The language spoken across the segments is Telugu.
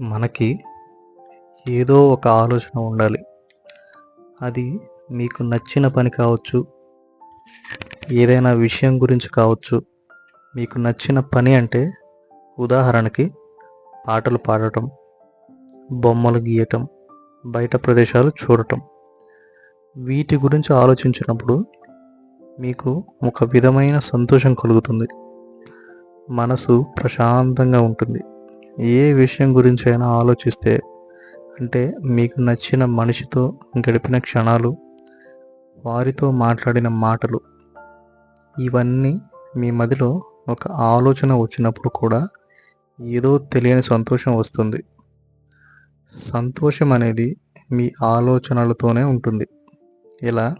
మనకి ఏదో ఒక ఆలోచన ఉండాలి. అది మీకు నచ్చిన పని కావచ్చు ఏదైనా విషయం గురించి కావచ్చు. మీకు నచ్చిన పని అంటే ఉదాహరణకి పాటలు పాడటం బొమ్మలు గీయటం బయట ప్రదేశాలు చూడటం. వీటి గురించి ఆలోచించినప్పుడు మీకు ఒక విధమైన సంతోషం కలుగుతుంది. మనసు ప్రశాంతంగా ఉంటుంది. ఏ విషయం గురించి అయినా ఆలోచిస్తే అంటే మీకు నచ్చిన మనిషితో గడిపిన క్షణాలు వారితో మాట్లాడిన మాటలు ఇవన్నీ మీ మదిలో ఒక ఆలోచన వచ్చినప్పుడు కూడా ఏదో తెలియని సంతోషం వస్తుంది. సంతోషం అనేది మీ ఆలోచనలతోనే ఉంటుంది. ఇలా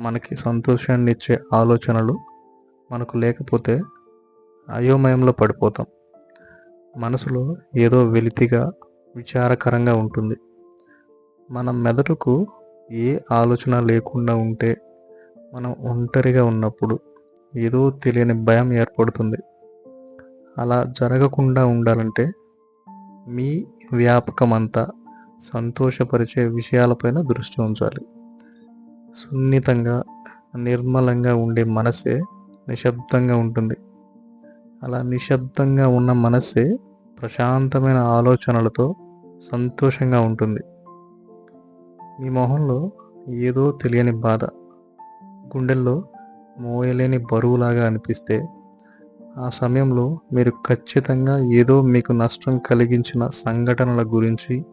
మనకి సంతోషాన్ని ఇచ్చే ఆలోచనలు మనకు లేకపోతే అయోమయంలో పడిపోతాం. మనసులో ఏదో వెలితిగా విచారకరంగా ఉంటుంది. మన మెదడుకు ఏ ఆలోచన లేకుండా ఉంటే మనం ఒంటరిగా ఉన్నప్పుడు ఏదో తెలియని భయం ఏర్పడుతుంది. అలా జరగకుండా ఉండాలంటే మీ వ్యాపకం అంతా సంతోషపరిచే విషయాలపైన దృష్టి ఉంచాలి. సున్నితంగా నిర్మలంగా ఉండే మనసే నిశ్శబ్దంగా ఉంటుంది. అలా నిశ్శబ్దంగా ఉన్న మనస్సే ప్రశాంతమైన ఆలోచనలతో సంతోషంగా ఉంటుంది. మీ మొహంలో ఏదో తెలియని బాధ. గుండెల్లో మోయలేని బరువులాగా అనిపిస్తే ఆ సమయంలో మీరు ఖచ్చితంగా ఏదో మీకు నష్టం కలిగించిన సంఘటనల గురించి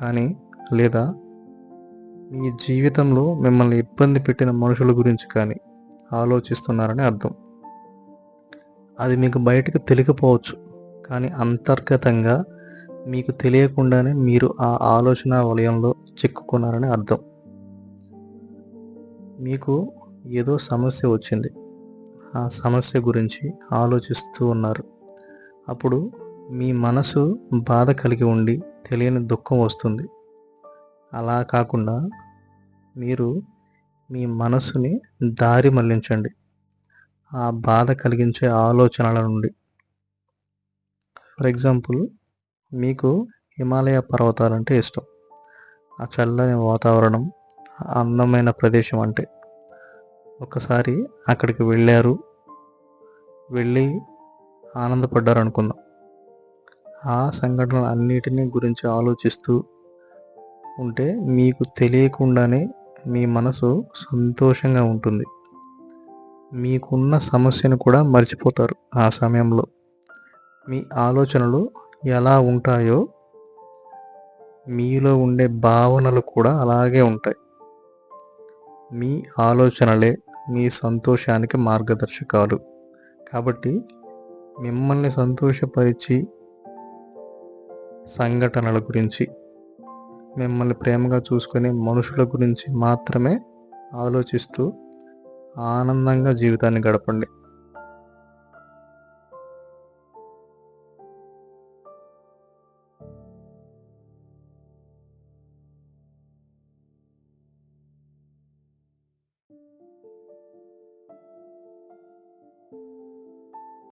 కానీ లేదా మీ జీవితంలో మిమ్మల్ని ఇబ్బంది పెట్టిన మనుషుల గురించి కానీ ఆలోచిస్తున్నారని అర్థం. అది మీకు బయటకు తెలియకపోవచ్చు. కానీ అంతర్గతంగా మీకు తెలియకుండానే మీరు ఆ ఆలోచన వలయంలో చిక్కుకున్నారని అర్థం. మీకు ఏదో సమస్య వచ్చింది. ఆ సమస్య గురించి ఆలోచిస్తూ ఉన్నారు. అప్పుడు మీ మనసు బాధ కలిగి ఉండి తెలియని దుఃఖం వస్తుంది. అలా కాకుండా మీరు మీ మనసుని దారి మళ్ళించండి. ఆ బాధ కలిగించే ఆలోచనల నుండి. ఫర్ ఎగ్జాంపుల్ మీకు హిమాలయ పర్వతాలంటే ఇష్టం. ఆ చల్లని వాతావరణం అందమైన ప్రదేశం అంటే. ఒకసారి అక్కడికి వెళ్ళారు వెళ్ళి ఆనందపడ్డారు అనుకుందాం ఆ సంఘటనలు అన్నిటినీ గురించి ఆలోచిస్తూ ఉంటే మీకు తెలియకుండానే మీ మనసు సంతోషంగా ఉంటుంది. మీకున్న సమస్యను కూడా మర్చిపోతారు ఆ సమయంలో. మీ ఆలోచనలు ఎలా ఉంటాయో మీలో ఉండే భావనలు కూడా అలాగే ఉంటాయి. మీ ఆలోచనలే మీ సంతోషానికి మార్గదర్శకాలు. కాబట్టి మిమ్మల్ని సంతోషపరిచి సంఘటనల గురించి మిమ్మల్ని ప్రేమగా చూసుకునే మనుషుల గురించి మాత్రమే ఆలోచిస్తూ ఆనందంగా జీవితాన్ని గడపండి.